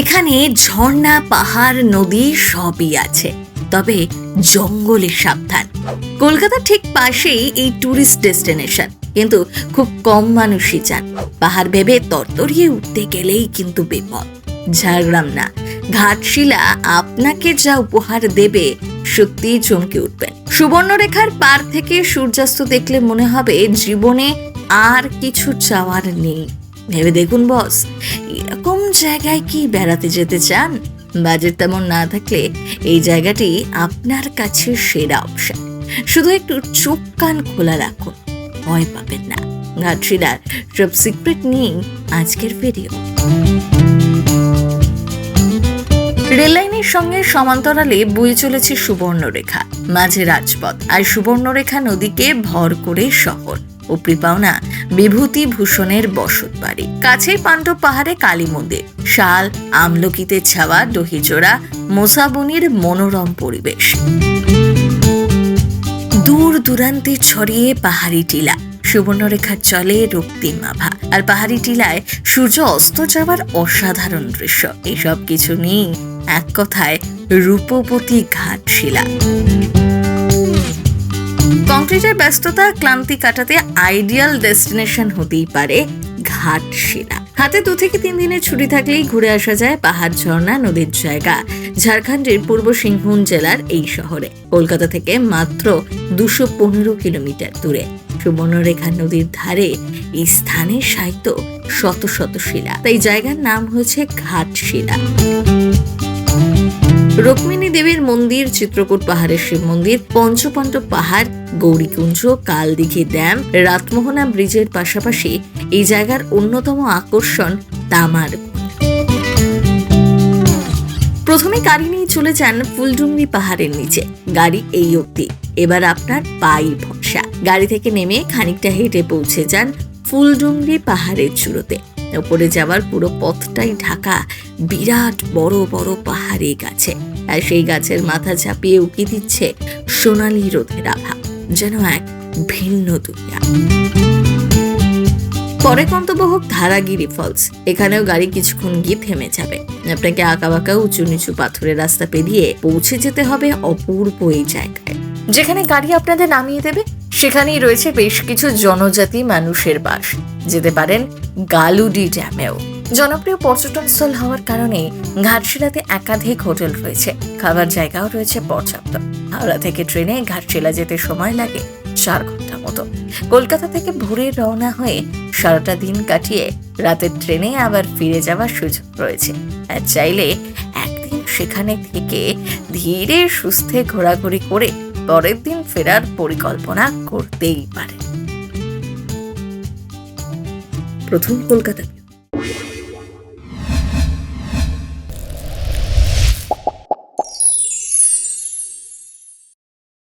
এখানে ঝর্ণা, পাহাড়, নদী সবই আছে। তবে জঙ্গলে সাবধান। কলকাতার ঠিক পাশেই এই ট্যুরিস্ট ডেস্টিনেশন কিন্তু খুব কম মানুষই যান। পাহাড় ভেবে তরতরিয়ে উঠতে গেলেই কিন্তু বিপদ ঝাড়গ্রাম না। ঘাটশিলা আপনাকে যা উপহার দেবে, সত্যিই চমকে উঠবেন। সুবর্ণরেখার পার থেকে সূর্যাস্ত দেখলে মনে হবে জীবনে আর কিছু চাওয়ার নেই। ভেবে দেখুন, বস। এরকম জায়গায় কি বেড়াতে যেতে চান? বাজেট তেমন না থাকলে এই জায়গাটি আপনার কাছে সেরা অপশন শুধু একটু চোখ কান খোলা রাখুন। ভয় পাবেন না। ঘাটশিলার সব সিক্রেট নিয়েই আজকের ভিডিও রেললাইনের সঙ্গে সমান্তরালে বয়ে চলেছে সুবর্ণরেখা, মাঝে রাজপথ আর সুবর্ণরেখা নদীকে ভর করে শহর উপরি পাওনা বিভূতি ভূষণের বসত বাড়ি। কাছেই পাণ্ডব পাহাড়ে কালী মন্দির, শাল, আমলকিতে ছাওয়া দহিজোড়া মোসাবনির মনোরম পরিবেশ। দূর দূরান্তে ছড়িয়ে পাহাড়ি টিলা সুবর্ণরেখার চলে রক্তিম আভা আর পাহাড়ি টিলায় সূর্য অস্ত যাওয়ার অসাধারণ দৃশ্য। এসব কিছু নিয়ে এক কথায় রূপবতী ঘাটশিলা। কংক্রিটের ব্যস্ততা, ক্লান্তি কাটাতে আইডিয়াল ডেস্টিনেশন হতেই পারে ঘাটশিলা। হাতে দু থেকে তিন দিনের ছুটি থাকলেই ঘুরে আসা যায় পাহাড়, ঝর্ণা, নদীর জায়গা। ঝাড়খণ্ডের পূর্ব সিংভূম জেলার এই শহরে। কলকাতা থেকে মাত্র দুশো পনেরো কিলোমিটার দূরে। সুবর্ণরেখা নদীর ধারে এই স্থানে সাহিত্য শত শত শিলা। তাই জায়গার নাম হয়েছে ঘাটশিলা রুক্মিণী দেবীর মন্দির, চিত্রকূট পাহাড়ের শিব মন্দির পঞ্চপাণ্ডব পাহাড়, গৌরীকুঞ্জ, কালদিঘি ড্যাম, রাতমোহনা ব্রিজের পাশাপাশি এই জায়গার অন্যতম আকর্ষণ তামার। প্রথমে গাড়ি নিয়ে চলে যান ফুলডুঙ্গি পাহাড়ের নিচে। গাড়ি এই অবধি। এবার আপনার পাই ভরসা গাড়ি থেকে নেমে খানিকটা হেঁটে পৌঁছে যান ফুলডুঙ্গি পাহাড়ের চূড়োতে। ওপরে যাওয়ার পুরো পথটাই ঢাকা, বিরাট বড় বড় পাহাড়ি গাছে। আর সেই গাছের মাথা ঝাঁপিয়ে উকি দিচ্ছে সোনালি রোদের আভা, যেন এক ভিন্ন দুনিয়া। পরে গন্তব্য হোক ধারাগিরি ফলস। এখানেও গাড়ি কিছুক্ষণ গিয়ে থেমে যাবে। আপনাকে আঁকাবাঁকা উঁচু নিচু পাথরের রাস্তা পেরিয়ে পৌঁছে যেতে হবে অপূর্ব এই জায়গায়। যেখানে গাড়ি আপনাদের নামিয়ে দেবে সেখানেই রয়েছে বেশ কিছু জনজাতি মানুষের বাস। যেতে পারেন গালুডি ড্যামেও। জনপ্রিয় পর্যটন স্থল হওয়ার কারণে ঘাটশিলাতে একাধিক হোটেল রয়েছে। খাবার জায়গাও রয়েছে পর্যাপ্ত। হাওড়া থেকে ট্রেনে ঘাটশিলা যেতে সময় লাগে চার ঘণ্টা মতো। কলকাতা থেকে ভোরে রওনা হয়ে সারাটা দিন কাটিয়ে রাতের ট্রেনে আবার ফিরে যাওয়ার সুযোগ রয়েছে। আর চাইলে একদিন সেখানে থেকে ধীরে সুস্থে ঘোরাঘুরি করে পরের দিন ফেরার পরিকল্পনা করতেই পারে। প্রথম কলকাতা